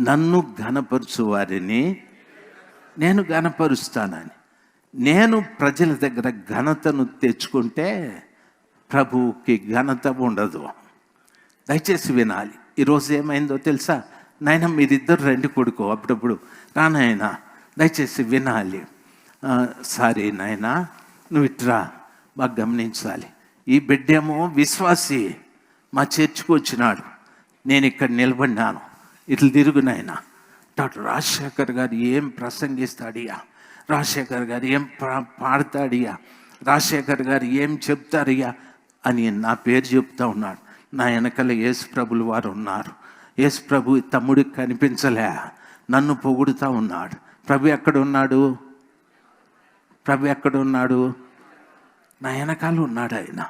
నన్ను ఘనపరుచు వారిని నేను ఘనపరుస్తానని. నేను ప్రజల దగ్గర ఘనతను తెచ్చుకుంటే ప్రభువుకి ఘనత ఉండదు. దయచేసి వినాలి. ఈరోజు ఏమైందో తెలుసా? నాయన మీరిద్దరు రెండు కొడుకో అప్పుడప్పుడు. రానాయన దయచేసి వినాలి. సరే నాయన నువ్వు ఇట్రా బాగా గమనించాలి. ఈ బిడ్డేమో విశ్వాసి మా చర్చికి వచ్చినాడు. నేను ఇక్కడ నిలబడినాను. ఇట్లు తిరుగు నాయన. డాక్టర్ రాజశేఖర్ గారు ఏం ప్రసంగిస్తాడియా? రాజశేఖర్ గారు ఏం పా- పాడతాడియా? రాజశేఖర్ గారు ఏం చెప్తారయ్యా? అని నా పేరు చెప్తా ఉన్నాడు. నా వెనకాల యేసు ప్రభులు వారు ఉన్నారు. యేసు ప్రభు తమ్ముడికి కనిపించలే. నన్ను పొగుడుతూ ఉన్నాడు. ప్రభు ఎక్కడ ఉన్నాడు ప్రభు ఎక్కడ ఉన్నాడు నా వెనకాల ఉన్నాడు ఆయన.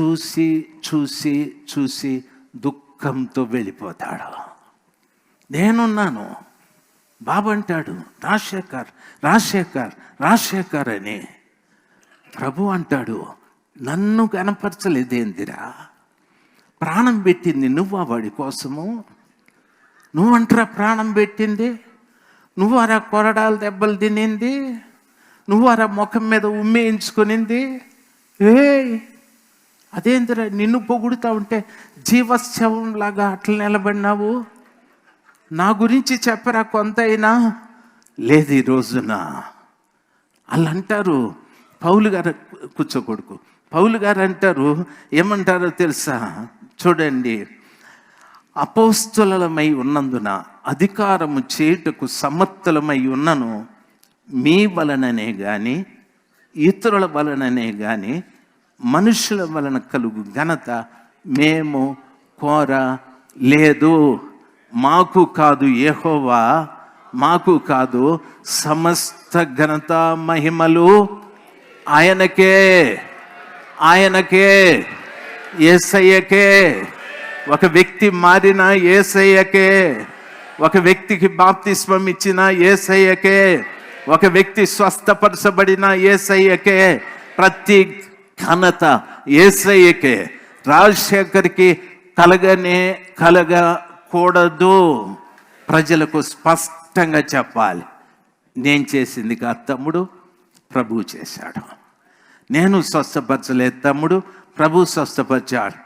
చూసి చూసి చూసి దుఃఖంతో వెళ్ళిపోతాడు. నేనున్నాను. బాబు అంటాడు రాజశేఖర్ రాజశేఖర్ రాజశేఖర్ అని. ప్రభు అంటాడు నన్ను కనపరచలేదేందిరా ప్రాణం పెట్టింది నువ్వా వాడి కోసము. నువ్వంటరా ప్రాణం పెట్టింది? నువ్వారా కొరడాలు దెబ్బలు తినింది? నువ్వారా ముఖం మీద ఉమ్మేయించుకునింది ఏ అదేందిరా నిన్ను పొగుడుతా ఉంటే జీవశవం లాగా అట్లా నిలబడినావు? నా గురించి చెప్పరా కొంతైనా? లేదు ఈ రోజున. వాళ్ళు అంటారు పౌలు గారు కూర్చోకొడుకు. పౌలు గారు అంటారు ఏమంటారో తెలుసా? చూడండి అపోస్తులమై ఉన్నందున అధికారము చేయుటకు సమర్థులమై ఉన్నను మీ వలననే కానీ ఇతరుల వలననే కానీ మనుషుల వలన కలుగు ఘనత మేము కోర లేదు మాకు కాదు యెహోవా మాకు కాదు సమస్త ఘనత మహిమలు ఆయనకే ఆయనకే ఏసయ్యకే. ఒక వ్యక్తి మారిన ఏసయ్యకే ఒక వ్యక్తికి బాప్తిస్వం ఇచ్చిన ఏసయ్యకే ఒక వ్యక్తి స్వస్థపరచబడిన ఏసయ్యకే ప్రతి ఘనత ఏసయ్యకే. రాజశేఖర్కి కలగనే కలగ కలగకూడదు ప్రజలకు స్పష్టంగా చెప్పాలి. నేను చేసింది కాదు. తమ్ముడు ప్రభువు చేశాడు. నేను స్వస్థపరచలేదు. తమ్ముడు ప్రభు స్వస్థపరిచాడు.